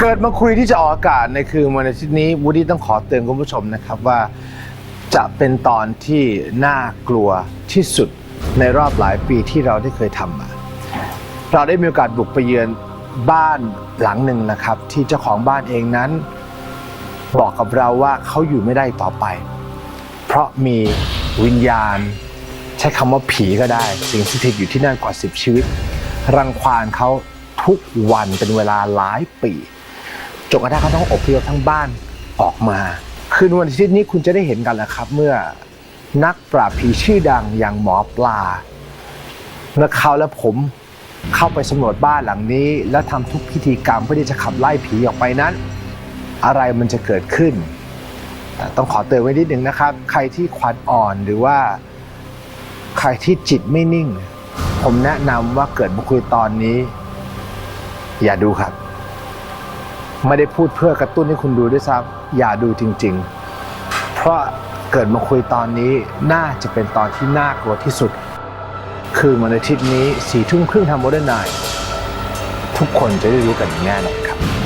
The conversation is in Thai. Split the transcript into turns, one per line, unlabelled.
เกิดมาคุยที่จะออกอากาศในคืนวันอาทิตย์นี้วูดี้ต้องขอเตือนคุณผู้ชมนะครับว่า จะเป็นตอนที่น่ากลัวที่สุดในรอบหลายปีที่เราได้เคยทำมา เราได้มีโอกาสบุกไปเยือนบ้านหลังหนึ่งนะครับ ที่เจ้าของบ้านเองนั้น บอกกับเราว่าเขาอยู่ไม่ได้ต่อไป เพราะมีวิญญาณ ใช้คำว่าผีก็ได้ สิ่งสถิตอยู่ที่นั่นกว่า 10 ชีวิต รังควานเขาทุกวันเป็นเวลาหลายปี จนกระทั่งเขาต้องอพยพทั้งบ้านออกมา คืนวันอาทิตย์นี้คุณจะได้เห็นกันแหละครับ เมื่อนักปราบผีชื่อดังอย่างหมอปลาเมื่อเขาและผมเข้าไปสำรวจบ้านหลังนี้ และทำทุกพิธีกรรมเพื่อที่จะขับไล่ผีออกไปนั้น อะไรมันจะเกิดขึ้น แต่ต้องขอเตือนไว้นิดหนึ่งนะครับ ใครที่ขวัญอ่อนหรือว่า ใครที่จิตไม่นิ่ง ผมแนะนำว่าเกิดมาคุยตอนนี้ อย่าดูครับ ไม่ได้พูดเพื่อกระตุ้นให้คุณดูด้วยซ้ำอย่าดูจริง ๆ เพราะเกิดมาคุยตอนนี้น่าจะเป็นตอนที่น่ากลัวที่สุด คือวันอาทิตย์นี้สี่ทุ่มครึ่งทางโมเดิร์นไนทุกคนจะได้รู้กันอย่างแน่นอนครับ